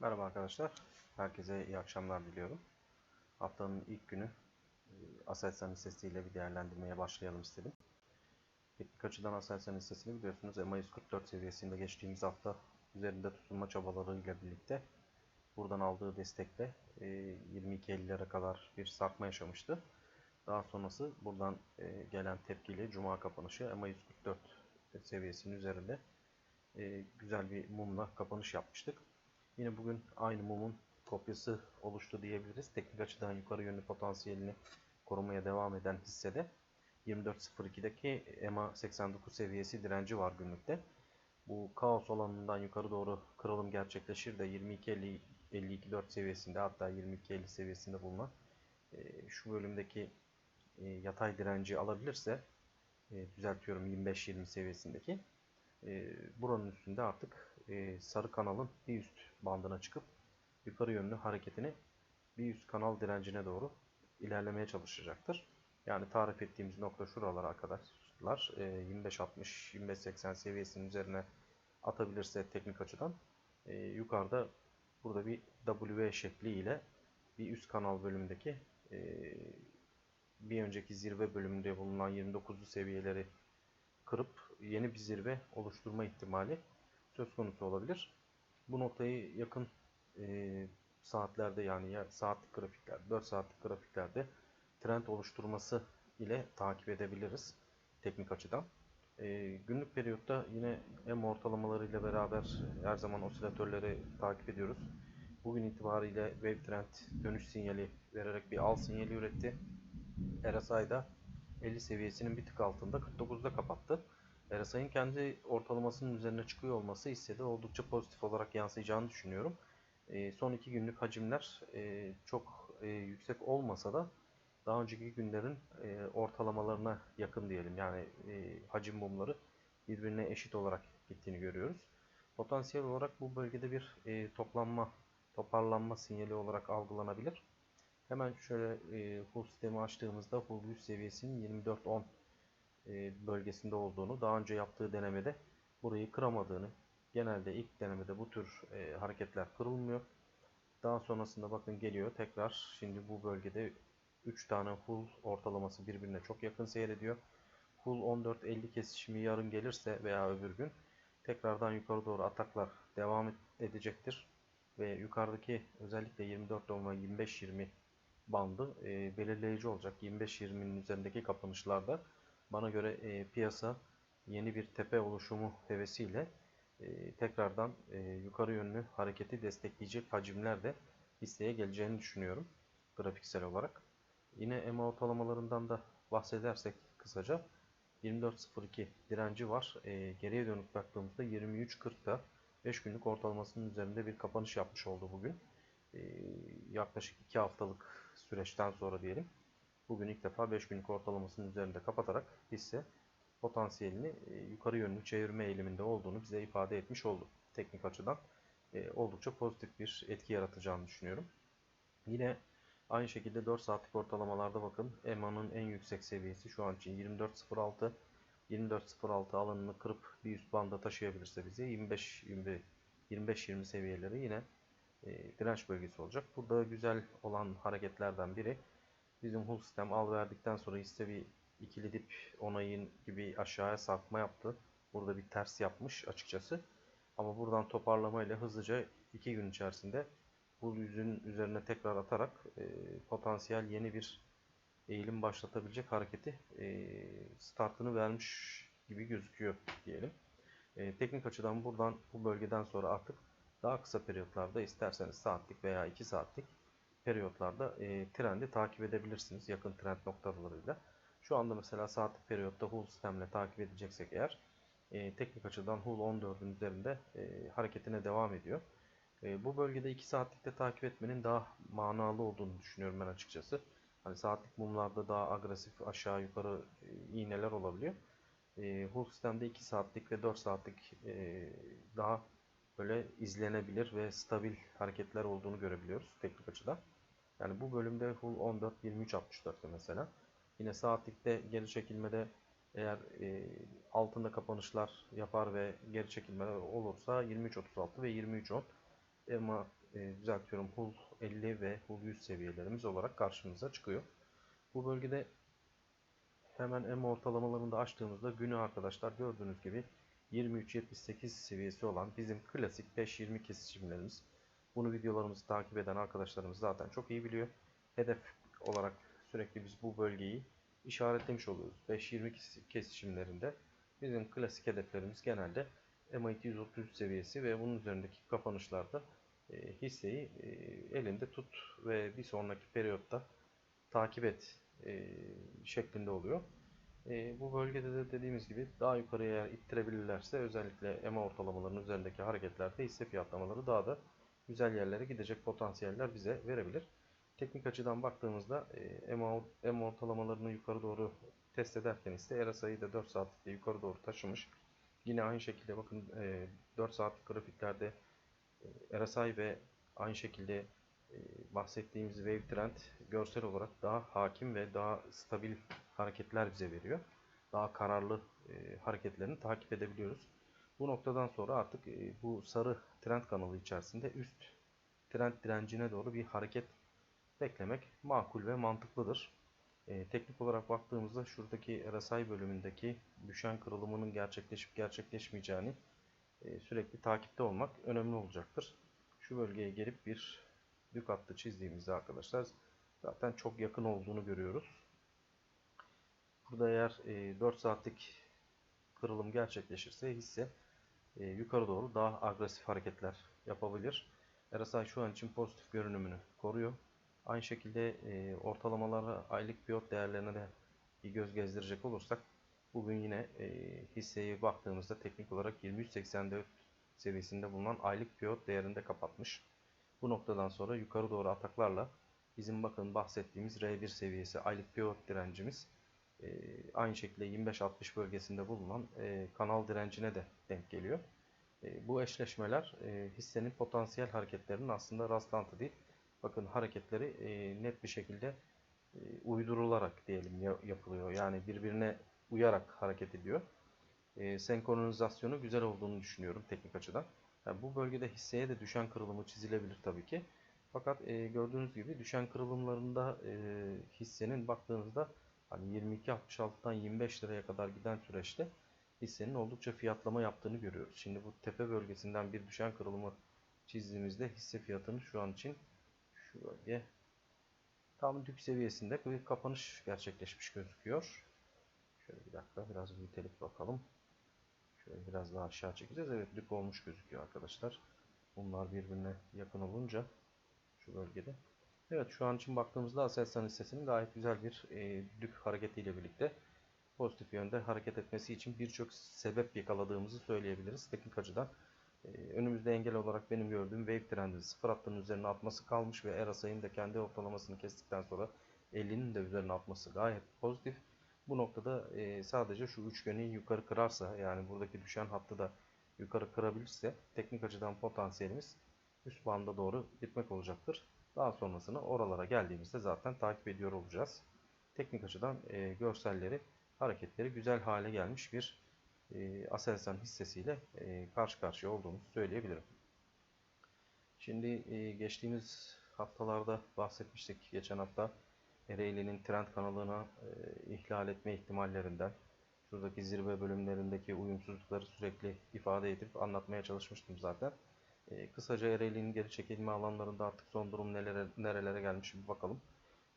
Merhaba arkadaşlar. Herkese iyi akşamlar diliyorum. Haftanın ilk günü e, Aselsan listesiyle bir değerlendirmeye başlayalım istedim. Teknik açıdan Aselsan listesini biliyorsunuz EMA 144 seviyesinde geçtiğimiz hafta üzerinde tutunma çabalarıyla birlikte buradan aldığı destekle 22.50'lere kadar bir sarkma yaşamıştı. Daha sonrası buradan e, gelen tepkiyle Cuma kapanışı EMA 144 seviyesinin üzerinde e, güzel bir mumla kapanış yapmıştık. Yine bugün aynı mumun kopyası oluştu diyebiliriz. Teknik açıdan yukarı yönlü potansiyelini korumaya devam eden hissede 24.02'deki EMA 89 seviyesi direnci var günlükte. Bu kaos alanından yukarı doğru kırılım gerçekleşir de 22.50-52.4 seviyesinde hatta 22.50 seviyesinde bulunan e, şu bölümdeki e, yatay direnci alabilirse e, düzeltiyorum 25-20 seviyesindeki buranın üstünde artık sarı kanalın bir üst bandına çıkıp yukarı yönlü hareketini bir üst kanal direncine doğru ilerlemeye çalışacaktır. Yani tarif ettiğimiz nokta şuralara arkadaşlar 25-60-25-80 seviyesinin üzerine atabilirse teknik açıdan yukarıda burada bir W şekli ile bir üst kanal bölümündeki bir önceki zirve bölümünde bulunan 29'lu seviyeleri kırıp yeni bir zirve oluşturma ihtimali söz konusu olabilir. Bu noktayı yakın e, saatlerde yani saatlik grafikler, 4 saatlik grafiklerde trend oluşturması ile takip edebiliriz teknik açıdan. E, günlük periyotta yine M ortalamaları ile beraber her zaman osilatörleri takip ediyoruz. Bugün itibariyle wave trend dönüş sinyali vererek bir al sinyali üretti. RSI'da 50 seviyesinin bir tık altında 49'da kapattı. RSI'nin kendi ortalamasının üzerine çıkıyor olması hissede oldukça pozitif olarak yansıyacağını düşünüyorum. E, son iki günlük hacimler e, çok e, yüksek olmasa da daha önceki günlerin e, ortalamalarına yakın diyelim. Yani e, hacim mumları birbirine eşit olarak gittiğini görüyoruz. Potansiyel olarak bu bölgede bir e, toplanma, toparlanma sinyali olarak algılanabilir. Hemen şöyle e, full sistemi açtığımızda full 100 seviyesinin 24.10 e, bölgesinde olduğunu, daha önce yaptığı denemede burayı kıramadığını, genelde ilk denemede bu tür e, hareketler kırılmıyor. Daha sonrasında bakın geliyor tekrar şimdi bu bölgede 3 tane full ortalaması birbirine çok yakın seyrediyor. Full 14.50 kesişimi yarın gelirse veya öbür gün tekrardan yukarı doğru ataklar devam edecektir. Ve yukarıdaki özellikle 24.10 ve 25.20 bandı e, belirleyici olacak. 25-20'nin üzerindeki kapanışlarda bana göre e, piyasa yeni bir tepe oluşumu hevesiyle e, tekrardan e, yukarı yönlü hareketi destekleyecek hacimler hisseye geleceğini düşünüyorum grafiksel olarak. Yine EMA ortalamalarından da bahsedersek kısaca 24.02 direnci var. E, geriye dönük baktığımızda 23.40'da 5 günlük ortalamasının üzerinde bir kapanış yapmış oldu bugün. E, yaklaşık 2 haftalık süreçten sonra diyelim. Bugün ilk defa 5 günlük ortalamasının üzerinde kapatarak hisse potansiyelini e, yukarı yönlü çevirme eğiliminde olduğunu bize ifade etmiş oldu. Teknik açıdan e, oldukça pozitif bir etki yaratacağını düşünüyorum. Yine aynı şekilde 4 saatlik ortalamalarda bakın EMA'nın en yüksek seviyesi şu an için 24.06 24.06 alanını kırıp bir üst banda taşıyabilirse bize 25 25-20 seviyeleri yine e, direnç bölgesi olacak. Burada güzel olan hareketlerden biri Bizim hull sistem al verdikten sonra hisse bir ikili dip onayın gibi aşağıya sarkma yaptı. Burada bir ters yapmış açıkçası. Ama buradan toparlamayla hızlıca 2 gün içerisinde bu yüzün üzerine tekrar atarak e, potansiyel yeni bir eğilim başlatabilecek hareketi e, startını vermiş gibi gözüküyor diyelim. E, teknik açıdan buradan bu bölgeden sonra artık daha kısa periyotlarda isterseniz saatlik veya 2 saatlik periyotlarda e, trendi takip edebilirsiniz yakın trend noktalarıyla. Şu anda mesela saatlik periyotta Hull sistemle takip edeceksek eğer e, teknik açıdan Hull 14'ün üzerinde e, hareketine devam ediyor. E, bu bölgede 2 saatlikte takip etmenin daha manalı olduğunu düşünüyorum ben açıkçası. Hani saatlik mumlarda daha agresif aşağı yukarı e, iğneler olabiliyor. E, Hull sistemde 2 saatlik ve 4 saatlik e, daha böyle izlenebilir ve stabil hareketler olduğunu görebiliyoruz teknik açıdan. Yani bu bölümde full 14 23 64'te mesela. Yine saatlikte geri çekilmede eğer e, altında kapanışlar yapar ve geri çekilmeler olursa 23 36 ve 23 10 EMA e, düzeltiyorum HUL 50 ve HUL 100 seviyelerimiz olarak karşımıza çıkıyor. Bu bölgede hemen EMA ortalamalarını da açtığımızda günü arkadaşlar gördüğünüz gibi 23.78 seviyesi olan bizim klasik 5.20 kesişimlerimiz. Bunu videolarımızı takip eden arkadaşlarımız zaten çok iyi biliyor. Hedef olarak sürekli biz bu bölgeyi işaretlemiş oluyoruz. 5.20 kesişimlerinde bizim klasik hedeflerimiz genelde EMA 233 seviyesi ve bunun üzerindeki kapanışlarda e, hisseyi e, elinde tut ve bir sonraki periyotta takip et e, şeklinde oluyor. E, bu bölgede de dediğimiz gibi daha yukarıya ittirebilirlerse özellikle EMA ortalamalarının üzerindeki hareketlerde hisse fiyatlamaları daha da güzel yerlere gidecek potansiyeller bize verebilir. Teknik açıdan baktığımızda e, EMA, EMA ortalamalarını yukarı doğru test ederken ise RSI'yi de 4 saatlikte yukarı doğru taşımış. Yine aynı şekilde bakın e, 4 saatlik grafiklerde e, RSI ve aynı şekilde bahsettiğimiz wave trend görsel olarak daha hakim ve daha stabil hareketler bize veriyor. Daha kararlı e, hareketlerini takip edebiliyoruz. Bu noktadan sonra artık e, bu sarı trend kanalı içerisinde üst trend direncine doğru bir hareket beklemek makul ve mantıklıdır. E, teknik olarak baktığımızda şuradaki RSI bölümündeki düşen kırılımının gerçekleşip gerçekleşmeyeceğini e, sürekli takipte olmak önemli olacaktır. Şu bölgeye gelip bir dük hattı çizdiğimizde arkadaşlar zaten çok yakın olduğunu görüyoruz. Burada eğer e, 4 saatlik kırılım gerçekleşirse hisse e, yukarı doğru daha agresif hareketler yapabilir. RSI şu an için pozitif görünümünü koruyor. Aynı şekilde e, ortalamalara aylık piyot değerlerine de bir göz gezdirecek olursak bugün yine e, hisseye baktığımızda teknik olarak 23.84 seviyesinde bulunan aylık piyot değerinde kapatmış. Bu noktadan sonra yukarı doğru ataklarla bizim bakın bahsettiğimiz R1 seviyesi aylık piyot direncimiz e, aynı şekilde 25-60 bölgesinde bulunan e, kanal direncine de denk geliyor. E, bu eşleşmeler e, hissenin potansiyel hareketlerinin aslında rastlantı değil. Bakın hareketleri e, net bir şekilde e, uydurularak diyelim ya, yapılıyor. Yani birbirine uyarak hareket ediyor. E, senkronizasyonu güzel olduğunu düşünüyorum teknik açıdan. Yani bu bölgede hisseye de düşen kırılımı çizilebilir tabii ki. Fakat e, gördüğünüz gibi düşen kırılımlarında e, hissenin baktığınızda hani 22.66'dan 25 liraya kadar giden süreçte hissenin oldukça fiyatlama yaptığını görüyoruz. Şimdi bu tepe bölgesinden bir düşen kırılımı çizdiğimizde hisse fiyatının şu an için şu bölge tam dip seviyesinde bir kapanış gerçekleşmiş gözüküyor. Şöyle bir dakika biraz büyütelim bakalım. Şöyle biraz daha aşağı çekeceğiz. Evet dip olmuş gözüküyor arkadaşlar. Bunlar birbirine yakın olunca şu bölgede. Evet şu an için baktığımızda Aselsan hissesinin gayet güzel bir e, dük hareketiyle birlikte pozitif yönde hareket etmesi için birçok sebep yakaladığımızı söyleyebiliriz teknik açıdan. Ee, önümüzde engel olarak benim gördüğüm wave trendi sıfır hattının üzerine atması kalmış ve RSI'nin de kendi ortalamasını kestikten sonra 50'nin de üzerine atması gayet pozitif. Bu noktada e, sadece şu üçgeni yukarı kırarsa yani buradaki düşen hattı da yukarı kırabilirse teknik açıdan potansiyelimiz üst banda doğru gitmek olacaktır. Daha sonrasını oralara geldiğimizde zaten takip ediyor olacağız. Teknik açıdan e, görselleri, hareketleri güzel hale gelmiş bir e, Aselsan hissesiyle e, karşı karşıya olduğumuzu söyleyebilirim. Şimdi e, geçtiğimiz haftalarda bahsetmiştik. Geçen hafta Ereğli'nin trend kanalına e, ihlal etme ihtimallerinden, şuradaki zirve bölümlerindeki uyumsuzlukları sürekli ifade edip anlatmaya çalışmıştım zaten. E, kısaca Ereğli'nin geri çekilme alanlarında artık son durum nelere, nerelere gelmiş bir bakalım.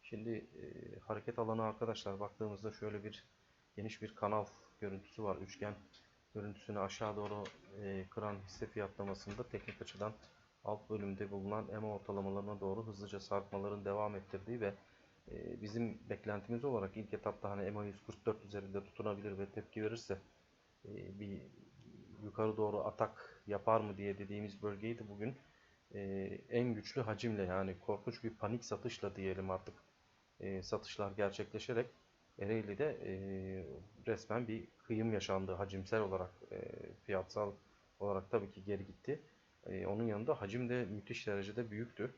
Şimdi e, hareket alanı arkadaşlar baktığımızda şöyle bir geniş bir kanal görüntüsü var. Üçgen görüntüsünü aşağı doğru e, kıran hisse fiyatlamasında teknik açıdan alt bölümde bulunan EMA ortalamalarına doğru hızlıca sarkmaların devam ettirdiği ve bizim beklentimiz olarak ilk etapta hani EMA 144 üzerinde tutunabilir ve tepki verirse e, bir yukarı doğru atak yapar mı diye dediğimiz bölgeyi de bugün e, en güçlü hacimle yani korkunç bir panik satışla diyelim artık e, satışlar gerçekleşerek Ereğli'de resmen bir kıyım yaşandı hacimsel olarak fiyatsal olarak tabii ki geri gitti. Onun yanında hacim de müthiş derecede büyüktü.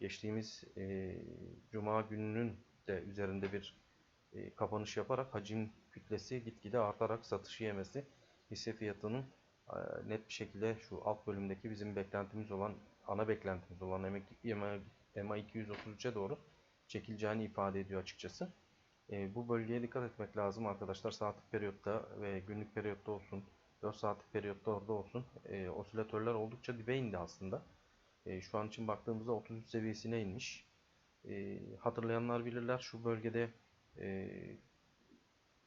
Geçtiğimiz e, Cuma gününün de üzerinde bir e, kapanış yaparak hacim kütlesi gitgide artarak satışı yemesi hisse fiyatının e, net bir şekilde şu alt bölümdeki bizim beklentimiz olan ana beklentimiz olan EMA 233'e doğru çekileceğini ifade ediyor açıkçası. E, bu bölgeye dikkat etmek lazım arkadaşlar. Saatlik periyotta ve günlük periyotta olsun, 4 saatlik periyotta orada olsun. E, osilatörler oldukça dibe indi aslında. E, şu an için baktığımızda 33 seviyesine inmiş. E, hatırlayanlar bilirler şu bölgede e,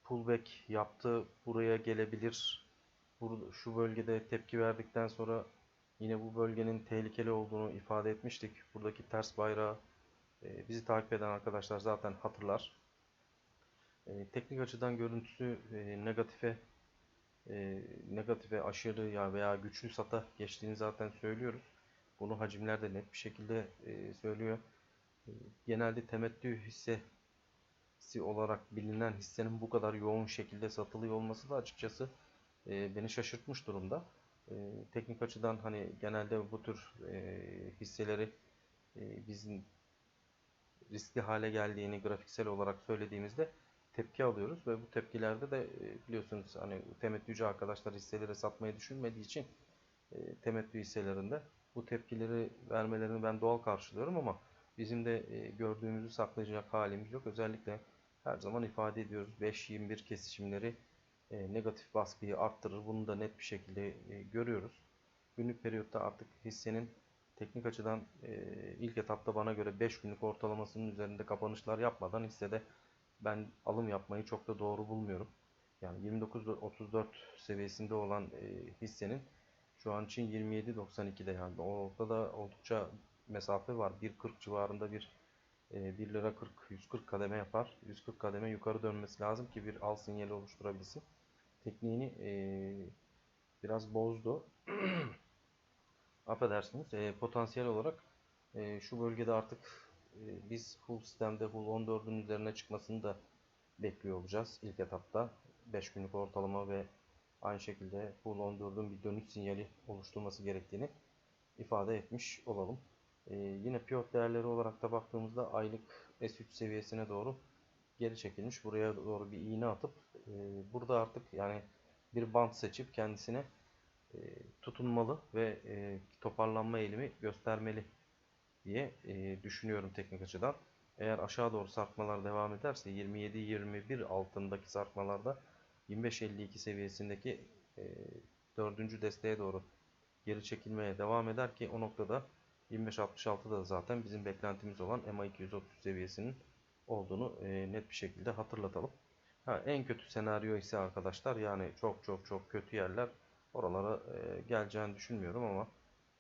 pullback yaptı. Buraya gelebilir. Bur şu bölgede tepki verdikten sonra yine bu bölgenin tehlikeli olduğunu ifade etmiştik. Buradaki ters bayrağı e, bizi takip eden arkadaşlar zaten hatırlar. E, teknik açıdan görüntüsü e, negatife e, negatife aşırı ya veya güçlü sata geçtiğini zaten söylüyoruz. Bunu hacimler de net bir şekilde e, söylüyor. E, genelde temettü hissesi olarak bilinen hissenin bu kadar yoğun şekilde satılıyor olması da açıkçası e, beni şaşırtmış durumda. E, teknik açıdan hani genelde bu tür e, hisseleri e, bizim riskli hale geldiğini grafiksel olarak söylediğimizde tepki alıyoruz ve bu tepkilerde de e, biliyorsunuz hani temettücü arkadaşlar hisseleri satmayı düşünmediği için e, temettü hisselerinde bu tepkileri vermelerini ben doğal karşılıyorum ama bizim de e, gördüğümüzü saklayacak halimiz yok. Özellikle her zaman ifade ediyoruz 5-21 kesişimleri negatif baskıyı arttırır. Bunu da net bir şekilde görüyoruz. Günlük periyotta artık hissenin teknik açıdan ilk etapta bana göre 5 günlük ortalamasının üzerinde kapanışlar yapmadan hissede ben alım yapmayı çok da doğru bulmuyorum. Yani 29-34 seviyesinde olan e, hissenin şu an için 27.92'de yani ortada oldukça mesafe var. 1.40 civarında bir e, 1 lira 40 140 kademe yapar. 140 kademe yukarı dönmesi lazım ki bir al sinyali oluşturabilsin. Tekniğini e, biraz bozdu. Affedersiniz. E, potansiyel olarak e, şu bölgede artık ee, biz full sistemde full 14'ün üzerine çıkmasını da bekliyor olacağız ilk etapta. 5 günlük ortalama ve aynı şekilde 14'ün bir dönüş sinyali oluşturması gerektiğini ifade etmiş olalım. Ee, yine piyot değerleri olarak da baktığımızda aylık S3 seviyesine doğru geri çekilmiş. Buraya doğru bir iğne atıp e, burada artık yani bir bant seçip kendisine e, tutunmalı ve e, toparlanma eğilimi göstermeli diye e, düşünüyorum teknik açıdan. Eğer aşağı doğru sarkmalar devam ederse 27-21 altındaki sarkmalarda 25-52 seviyesindeki e, dördüncü desteğe doğru geri çekilmeye devam eder ki o noktada 25-66'da zaten bizim beklentimiz olan MA 230 seviyesinin olduğunu e, net bir şekilde hatırlatalım. Ha, en kötü senaryo ise arkadaşlar yani çok çok çok kötü yerler oralara e, geleceğini düşünmüyorum ama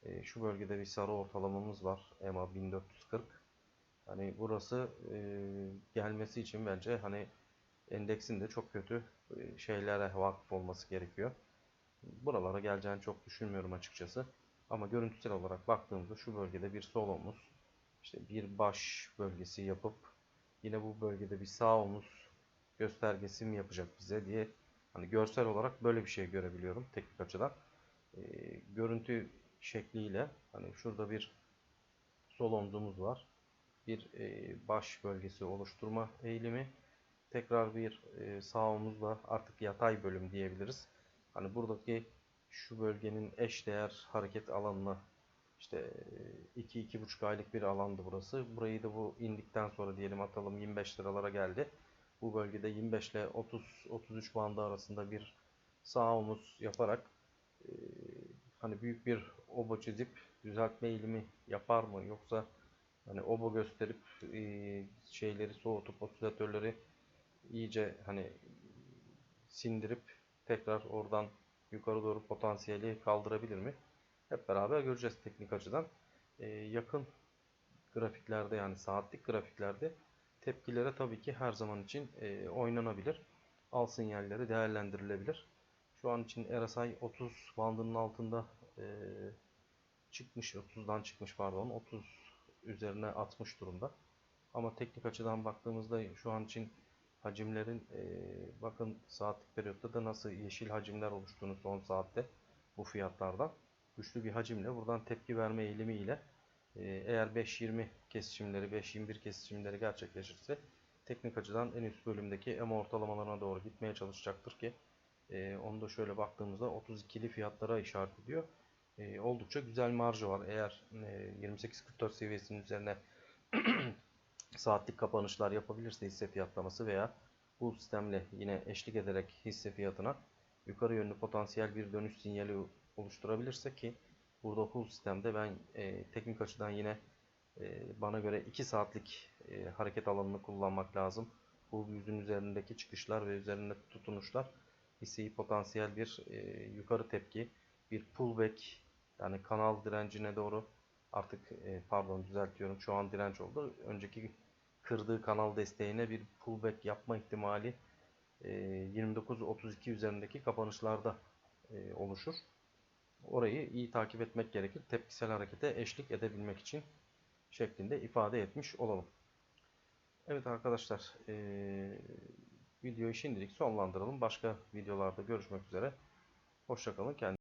e, şu bölgede bir sarı ortalamamız var. EMA 1440. Hani burası e, gelmesi için bence hani endeksin de çok kötü e, şeylere vakıf olması gerekiyor. Buralara geleceğini çok düşünmüyorum açıkçası. Ama görüntüsel olarak baktığımızda şu bölgede bir sol omuz, işte bir baş bölgesi yapıp yine bu bölgede bir sağ omuz göstergesi mi yapacak bize diye hani görsel olarak böyle bir şey görebiliyorum teknik açıdan. E, görüntü şekliyle hani şurada bir sol omzumuz var. Bir e, baş bölgesi oluşturma eğilimi. Tekrar bir e, artık yatay bölüm diyebiliriz. Hani buradaki şu bölgenin eş değer hareket alanına işte 2-2,5 aylık bir alandı burası. Burayı da bu indikten sonra diyelim atalım 25 liralara geldi. Bu bölgede 25 ile 30-33 bandı arasında bir sağ omuz yaparak e, hani büyük bir obo çizip düzeltme eğilimi yapar mı? Yoksa hani obo gösterip e, şeyleri soğutup osilatörleri iyice hani sindirip tekrar oradan yukarı doğru potansiyeli kaldırabilir mi? Hep beraber göreceğiz teknik açıdan. E, yakın grafiklerde yani saatlik grafiklerde tepkilere tabii ki her zaman için e, oynanabilir. Al sinyalleri değerlendirilebilir. Şu an için RSI 30 bandının altında e, çıkmış 30'dan çıkmış pardon 30 üzerine atmış durumda. Ama teknik açıdan baktığımızda şu an için hacimlerin e, bakın saatlik periyotta da nasıl yeşil hacimler oluştuğunu son saatte bu fiyatlardan güçlü bir hacimle buradan tepki verme eğilimiyle e, eğer 5.20 kesişimleri 5.21 kesişimleri gerçekleşirse teknik açıdan en üst bölümdeki EMA ortalamalarına doğru gitmeye çalışacaktır ki E, onu da şöyle baktığımızda 32'li fiyatlara işaret ediyor. E, oldukça güzel marjı var. Eğer e, 28-44 seviyesinin üzerine saatlik kapanışlar yapabilirse hisse fiyatlaması veya bu sistemle yine eşlik ederek hisse fiyatına yukarı yönlü potansiyel bir dönüş sinyali oluşturabilirse ki burada bu sistemde ben e, teknik açıdan yine e, bana göre 2 saatlik e, hareket alanını kullanmak lazım. Bu yüzün üzerindeki çıkışlar ve üzerinde tutunuşlar hisseyi potansiyel bir e, yukarı tepki, bir pullback yani kanal direncine doğru artık e, pardon düzeltiyorum şu an direnç oldu. Önceki kırdığı kanal desteğine bir pullback yapma ihtimali e, 29-32 üzerindeki kapanışlarda e, oluşur. Orayı iyi takip etmek gerekir. Tepkisel harekete eşlik edebilmek için şeklinde ifade etmiş olalım. Evet arkadaşlar e, videoyu şimdilik sonlandıralım. Başka videolarda görüşmek üzere. Hoşçakalın. Kendinize